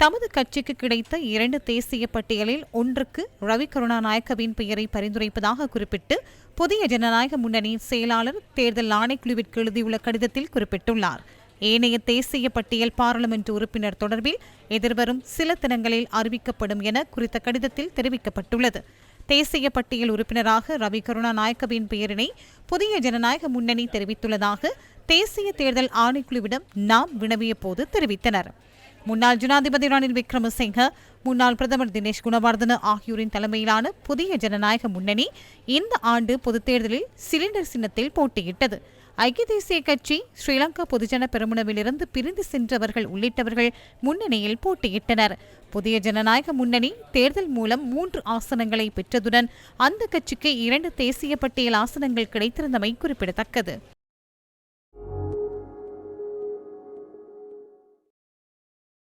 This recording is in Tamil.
தமது கட்சிக்கு கிடைத்த இரண்டு தேசிய பட்டியலில் ஒன்றுக்கு ரவி கருணாநாயக்கவின் பெயரை பரிந்துரைப்பதாக குறிப்பிட்டு புதிய ஜனநாயக முன்னணியின் செயலாளர் தேர்தல் ஆணைக்குழுவிற்கு எழுதியுள்ள கடிதத்தில் குறிப்பிட்டுள்ளார். ஏனைய தேசிய பட்டியல் பாராளுமன்ற உறுப்பினர் தொடர்பில் எதிர்வரும் சில தினங்களில் அறிவிக்கப்படும் என குறித்த கடிதத்தில் தெரிவிக்கப்பட்டுள்ளது. தேசிய பட்டியல் உறுப்பினராக ரவி கருணாநாயக்கவின் பெயரினை புதிய ஜனநாயக முன்னணி தெரிவித்துள்ளதாக தேசிய தேர்தல் ஆணைக்குழுவிடம் நாம் வினவிய போது தெரிவித்தனர். முன்னாள் ஜனாதிபதி ரணில் விக்ரமசிங்க முன்னாள் பிரதமர் தினேஷ் குணவர்தன ஆகியோரின் தலைமையிலான புதிய ஜனநாயக முன்னணி இந்த ஆண்டு பொதுத் தேர்தலில் சிலிண்டர் சின்னத்தில் போட்டியிட்டது. ஐக்கிய தேசிய கட்சி ஸ்ரீலங்கா பொதுஜன பெருமுனவிலிருந்து பிரிந்து சென்றவர்கள் உள்ளிட்டவர்கள் முன்னணியில் போட்டியிட்டனர். புதிய ஜனநாயக முன்னணி தேர்தல் மூலம் மூன்று ஆசனங்களை பெற்றதுடன் அந்த கட்சிக்கு இரண்டு தேசிய பட்டியல் ஆசனங்கள் கிடைத்திருந்தமை குறிப்பிடத்தக்கது.